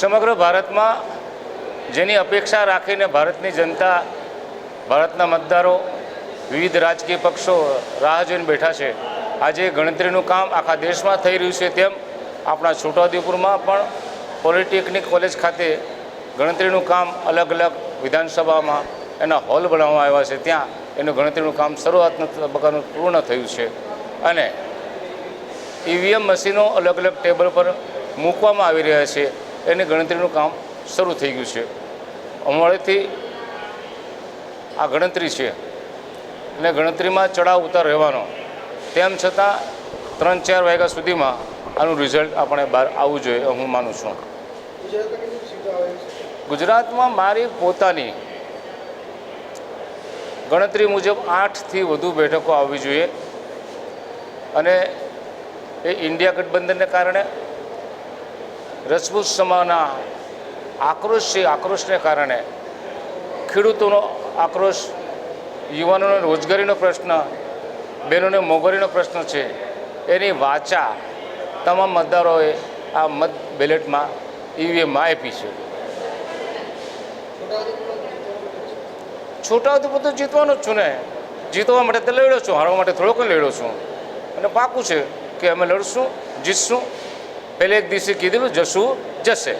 સમગ્ર ભારતમાં જેની અપેક્ષા રાખીને ભારતની જનતા, ભારતના મતદારો, વિવિધ રાજકીય પક્ષો રાહ જોઈને બેઠા છે. આજે ગણતરીનું કામ આખા દેશમાં થઈ રહ્યું છે તેમ આપણા છોટાઉદેપુરમાં પણ પોલિટેકનિક કોલેજ ખાતે ગણતરીનું કામ અલગ અલગ વિધાનસભામાં એના હોલ બનાવવામાં આવ્યા છે. ત્યાં એનું ગણતરીનું કામ શરૂઆતના તબક્કાનું પૂર્ણ થયું છે. અને ઈવીએમ મશીનો અલગ અલગ ટેબલ પર મૂકવામાં આવી રહ્યા છે. એની ગણતરીનું કામ શરૂ થઈ ગયું છે. અમારેથી આ ગણતરી છે. અને ગણતરીમાં ચડાવ ઉતાર રહેવાનો. તેમ છતાં ત્રણ ચાર વાગ્યા સુધીમાં આનું રિઝલ્ટ આપણે બહાર આવવું જોઈએ હું માનું છું. ગુજરાતમાં મારી પોતાની ગણતરી મુજબ આઠથી વધુ બેઠકો આવવી જોઈએ. અને એ ઇન્ડિયા ગઠબંધનને કારણે રજપૂત સમાજના આક્રોશ છે, આક્રોશને કારણે ખેડૂતોનો આક્રોશ, યુવાનોને રોજગારીનો પ્રશ્ન, બહેનોને મોંઘવારીનો પ્રશ્ન છે. એની વાચા તમામ મતદારોએ આ મત બેલેટમાં ઈવીએમમાં આપી છે. છોટાઉદેપુર તો જીતવાનો જ છું ને. જીતવા માટે તો લડ્યો છું, હારવા માટે થોડોક લડ્યો છું. અને પાકું છે કે અમે લડશું, જીતશું. પહેલે એક દિવસે કીધેલું જશું જશે.